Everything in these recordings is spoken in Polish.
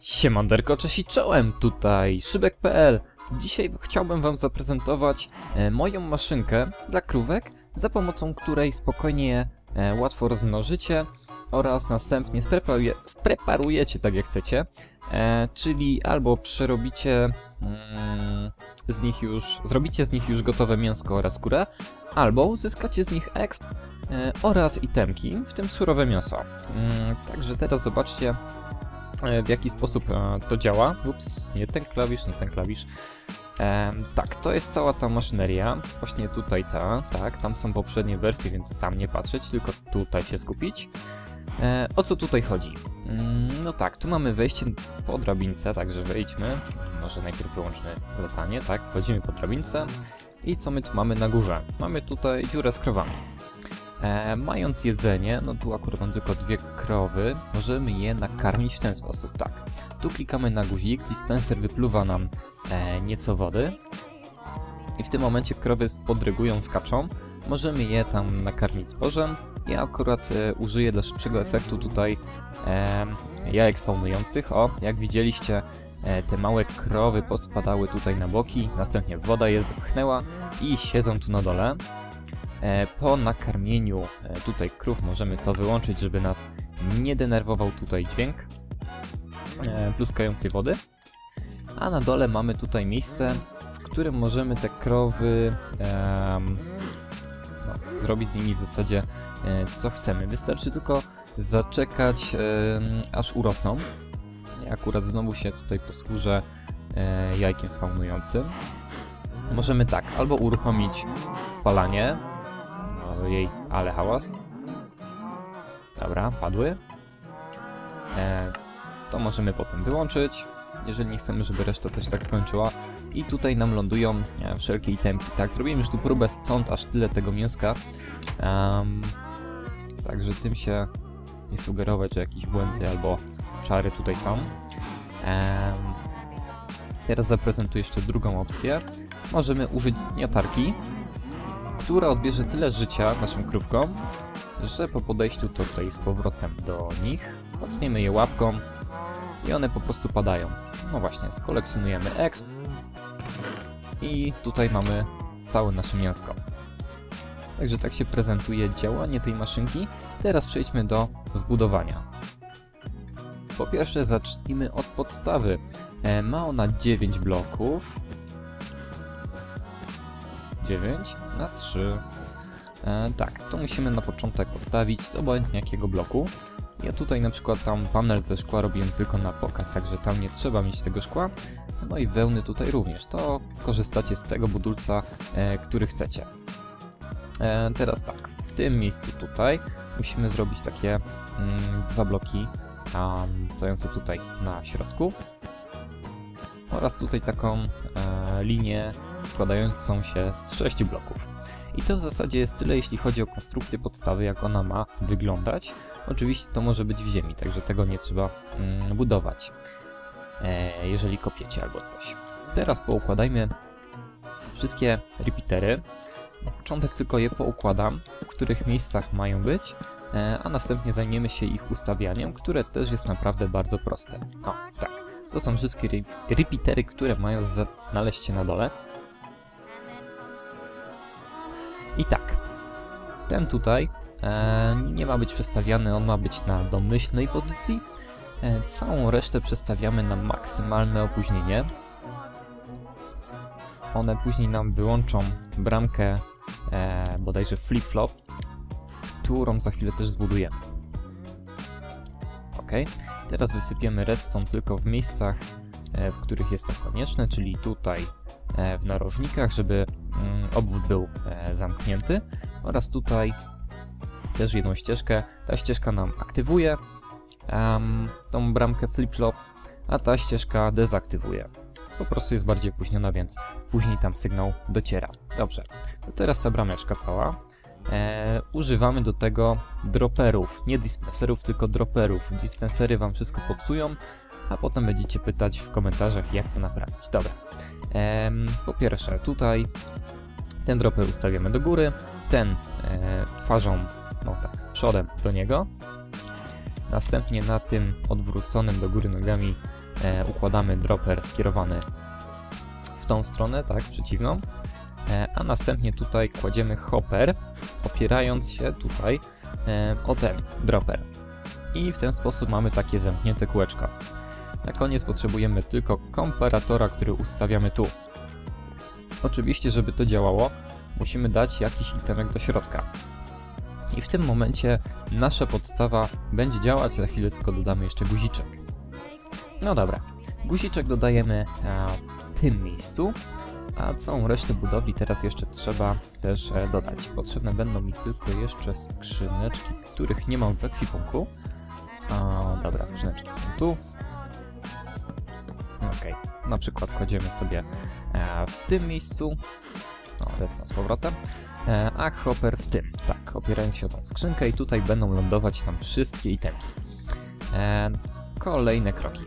Siemanderko, cześć i czołem, tutaj Szybek.pl Dzisiaj chciałbym wam zaprezentować e, moją maszynkę dla krówek, za pomocą której spokojnie e, łatwo rozmnożycie oraz następnie spreparuje, spreparujecie tak jak chcecie, e, czyli albo przerobicie mm, z nich już, zrobicie z nich już gotowe mięsko oraz skórę, albo uzyskacie z nich exp oraz itemki, w tym surowe mięso. Mm, także teraz zobaczcie w jaki sposób e, to działa. Ups, nie ten klawisz, nie ten klawisz. Tak, to jest cała ta maszyneria. Właśnie tutaj ta, tak, tam są poprzednie wersje, więc tam nie patrzeć, tylko tutaj się skupić. E, o co tutaj chodzi? Mm, no tak, tu mamy wejście po drabince, także wejdźmy. Może najpierw wyłączmy latanie, tak, wchodzimy po drabince. I co my tu mamy na górze? Mamy tutaj dziurę z krowami. E, mając jedzenie, no tu akurat mam tylko dwie krowy, możemy je nakarmić w ten sposób, tak. Tu klikamy na guzik, dispenser wypluwa nam e, nieco wody i w tym momencie krowy spodrygują, skaczą. Możemy je tam nakarmić zbożem. Ja akurat e, użyję dla szybszego efektu tutaj e, jajek spawnujących. O, jak widzieliście, e, te małe krowy pospadały tutaj na boki, następnie woda je zepchnęła i siedzą tu na dole. E, po nakarmieniu e, tutaj krów możemy to wyłączyć, żeby nas nie denerwował tutaj dźwięk e, pluskającej wody. A na dole mamy tutaj miejsce, w którym możemy te krowy em, no, zrobić z nimi w zasadzie co chcemy. Wystarczy tylko zaczekać em, aż urosną. Akurat znowu się tutaj posłużę jajkiem spawnującym. Możemy tak, albo uruchomić spalanie. Ojej, ale hałas. Dobra, padły. E, to możemy potem wyłączyć, jeżeli nie chcemy, żeby reszta też tak skończyła. I tutaj nam lądują e, wszelkie itemki. Tak, zrobiłem już tu próbę stąd aż tyle tego mięska. Em, także tym się nie sugerować, że jakieś błędy albo czary tutaj są. Em, teraz zaprezentuję jeszcze drugą opcję. Możemy użyć zgniatarki, która odbierze tyle życia naszym krówkom, że po podejściu tutaj z powrotem do nich mocniemy je łapką i one po prostu padają. No właśnie, skolekcjonujemy exp i tutaj mamy całe nasze mięsko. Także tak się prezentuje działanie tej maszynki. Teraz przejdźmy do zbudowania. Po pierwsze zacznijmy od podstawy. E, ma ona 9 bloków. 9 na 3. E, tak, to musimy na początek postawić z obojętnie jakiego bloku. Ja tutaj na przykład tam panel ze szkła robiłem tylko na pokaz, także tam nie trzeba mieć tego szkła. No i wełny tutaj również, to korzystacie z tego budulca, e, który chcecie. E, teraz tak, w tym miejscu tutaj musimy zrobić takie mm, dwa bloki um, stojące tutaj na środku oraz tutaj taką e, linię składającą się z sześciu bloków. I to w zasadzie jest tyle, jeśli chodzi o konstrukcję podstawy, jak ona ma wyglądać. Oczywiście to może być w ziemi, także tego nie trzeba mm, budować, e, jeżeli kopiecie albo coś. Teraz poukładajmy wszystkie repeatery. Na początek tylko je poukładam, w których miejscach mają być, e, a następnie zajmiemy się ich ustawianiem, które też jest naprawdę bardzo proste. O, tak. To są wszystkie re repeatery, które mają znaleźć się na dole. I tak, ten tutaj e, nie ma być przestawiany, on ma być na domyślnej pozycji. E, całą resztę przestawiamy na maksymalne opóźnienie. One później nam wyłączą bramkę e, bodajże flip-flop, którą za chwilę też zbudujemy. Ok, teraz wysypiemy redstone tylko w miejscach, e, w których jest to konieczne, czyli tutaj e, w narożnikach, żeby mm, obwód był e, zamknięty oraz tutaj też jedną ścieżkę. Ta ścieżka nam aktywuje um, tą bramkę flip-flop, a ta ścieżka dezaktywuje. Po prostu jest bardziej opóźniona, więc później tam sygnał dociera. Dobrze, to teraz ta brameczka cała. E, używamy do tego dropperów, nie dispenserów, tylko dropperów. Dispensery wam wszystko popsują, a potem będziecie pytać w komentarzach, jak to naprawić. Dobra, e, po pierwsze, tutaj ten dropper ustawiamy do góry, ten e, twarzą, no tak, przodem do niego. Następnie na tym odwróconym do góry nogami e, układamy dropper skierowany w tą stronę, tak, przeciwną, a następnie tutaj kładziemy hopper, opierając się tutaj e, o ten dropper. I w ten sposób mamy takie zamknięte kółeczko. Na koniec potrzebujemy tylko komparatora, który ustawiamy tu. Oczywiście, żeby to działało, musimy dać jakiś itemek do środka. I w tym momencie nasza podstawa będzie działać, za chwilę tylko dodamy jeszcze guziczek. No dobra, guziczek dodajemy e, w tym miejscu, a całą resztę budowli teraz jeszcze trzeba też e, dodać. Potrzebne będą mi tylko jeszcze skrzyneczki, których nie mam w ekwipunku. O, dobra, skrzyneczki są tu. Ok, na przykład kładziemy sobie e, w tym miejscu. O, lecą z powrotem. E, a hopper w tym, tak, opierając się o tą skrzynkę i tutaj będą lądować nam wszystkie itemki. Kolejne kroki.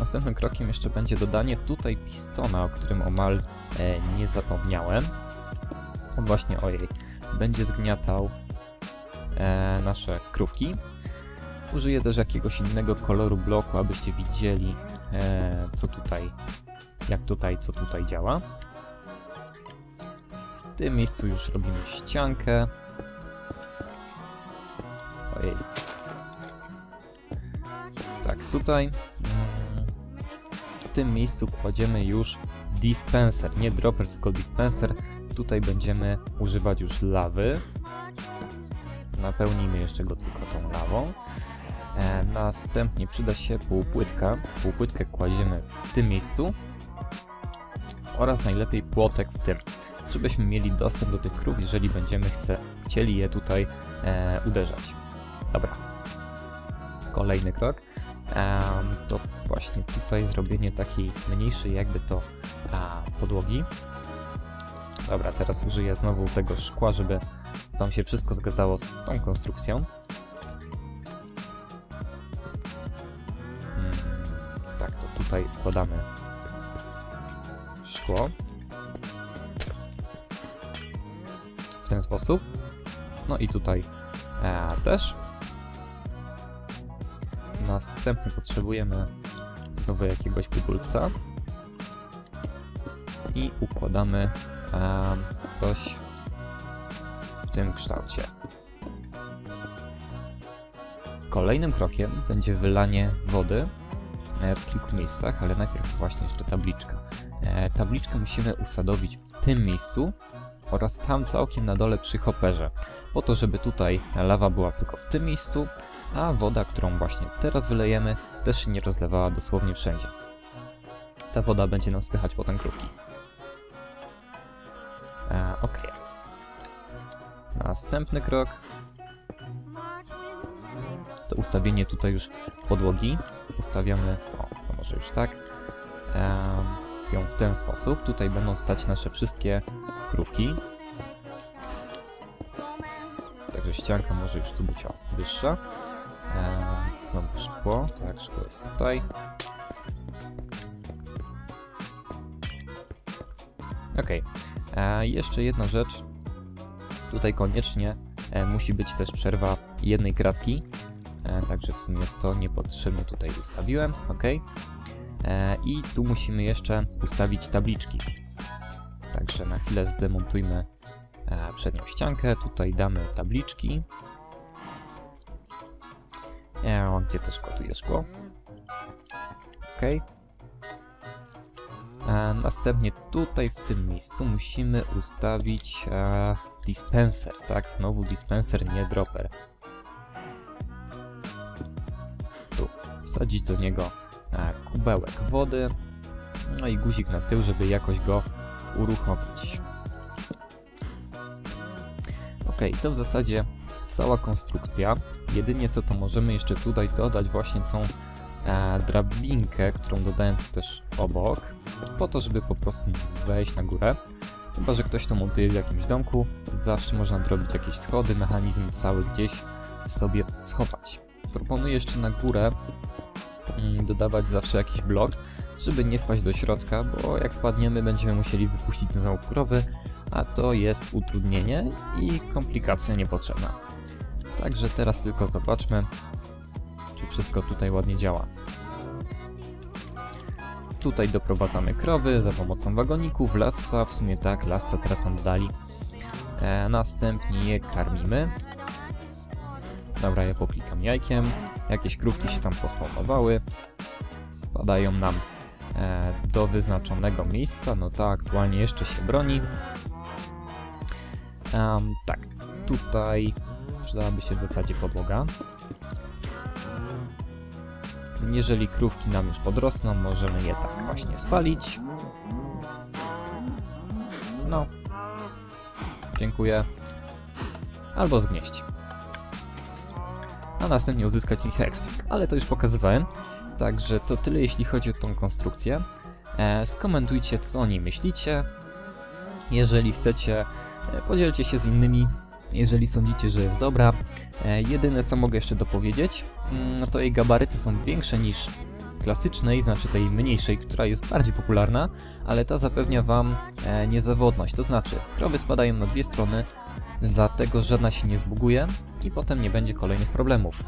Następnym krokiem jeszcze będzie dodanie tutaj pistona, o którym omal nie zapomniałem. On właśnie, ojej, będzie zgniatał e, nasze krówki. Użyję też jakiegoś innego koloru bloku, abyście widzieli, e, co tutaj, jak tutaj, co tutaj działa. W tym miejscu już robimy ściankę. Ojej. Tak, tutaj. mm, W tym miejscu kładziemy już dispenser, nie dropper, tylko dispenser. Tutaj będziemy używać już lawy. Napełnimy jeszcze go tylko tą lawą. E, następnie przyda się półpłytka. Półpłytkę kładziemy w tym miejscu. Oraz najlepiej płotek w tym żebyśmy mieli dostęp do tych krów, jeżeli będziemy chce, chcieli je tutaj e, uderzać. Dobra. Kolejny krok to właśnie tutaj zrobienie takiej mniejszej jakby to podłogi. Dobra, teraz użyję znowu tego szkła, żeby Wam się wszystko zgadzało z tą konstrukcją. Hmm, tak, to tutaj wkładamy szkło. w ten sposób. No i tutaj e, też. Następnie potrzebujemy znowu jakiegoś budulca. I układamy coś w tym kształcie. Kolejnym krokiem będzie wylanie wody e, w kilku miejscach, ale najpierw właśnie jeszcze tabliczka. E, tabliczkę musimy usadowić w tym miejscu, oraz tam całkiem na dole przy hopperze, po to, żeby tutaj lawa była tylko w tym miejscu, a woda, którą właśnie teraz wylejemy, też się nie rozlewała dosłownie wszędzie. Ta woda będzie nam spychać potem krówki. Ok. Następny krok to ustawienie tutaj już podłogi. Ustawiamy, o, to może już tak, e, ją w ten sposób. Tutaj będą stać nasze wszystkie krówki. Także ścianka może już tu być o, wyższa. Eee, znowu szkło. Tak, szkło jest tutaj. Ok. Eee, jeszcze jedna rzecz. Tutaj koniecznie e, musi być też przerwa jednej kratki. E, także w sumie to niepotrzebnie tutaj ustawiłem. Ok. E, I tu musimy jeszcze ustawić tabliczki. Także na chwilę zdemontujmy przednią ściankę. Tutaj damy tabliczki. Gdzie to szkło? Tu jest szkło. Ok. E, następnie tutaj w tym miejscu musimy ustawić e, dispenser, tak? Znowu dispenser, nie dropper. Tu. Wsadzić do niego e, kubełek wody. No i guzik na tył, żeby jakoś go uruchomić. Ok, to w zasadzie cała konstrukcja. Jedynie co to możemy jeszcze tutaj dodać właśnie tą e, drabinkę, którą dodałem tu też obok, po to, żeby po prostu wejść na górę. Chyba, że ktoś to montuje w jakimś domku, zawsze można zrobić jakieś schody, mechanizm cały gdzieś sobie schować. Proponuję jeszcze na górę mm, dodawać zawsze jakiś blok, żeby nie wpaść do środka, bo jak wpadniemy będziemy musieli wypuścić znowu krowy, a to jest utrudnienie i komplikacja niepotrzebna. Także teraz tylko zobaczmy, czy wszystko tutaj ładnie działa. tutaj doprowadzamy krowy za pomocą wagoników, lassa, w sumie tak, lassa teraz nam dali. E, następnie je karmimy. Dobra, ja poklikam jajkiem. Jakieś krówki się tam pospawnowały. Spadają nam e, do wyznaczonego miejsca. No ta aktualnie jeszcze się broni. Em, tak, tutaj przydałaby się w zasadzie podłoga. Jeżeli krówki nam już podrosną, możemy je tak właśnie spalić. No. Dziękuję. Albo zgnieść. A następnie uzyskać z nich exp. Ale to już pokazywałem. Także to tyle jeśli chodzi o tą konstrukcję. E, skomentujcie co o niej myślicie. Jeżeli chcecie, e, podzielcie się z innymi, jeżeli sądzicie, że jest dobra. E, jedyne co mogę jeszcze dopowiedzieć, mm, no to jej gabaryty są większe niż klasycznej, znaczy tej mniejszej, która jest bardziej popularna, ale ta zapewnia Wam e, niezawodność, to znaczy krowy spadają na dwie strony, dlatego żadna się nie zbuguje i potem nie będzie kolejnych problemów.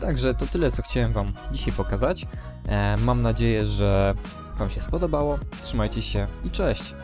Także to tyle, co chciałem Wam dzisiaj pokazać. E, mam nadzieję, że Wam się spodobało. Trzymajcie się i cześć!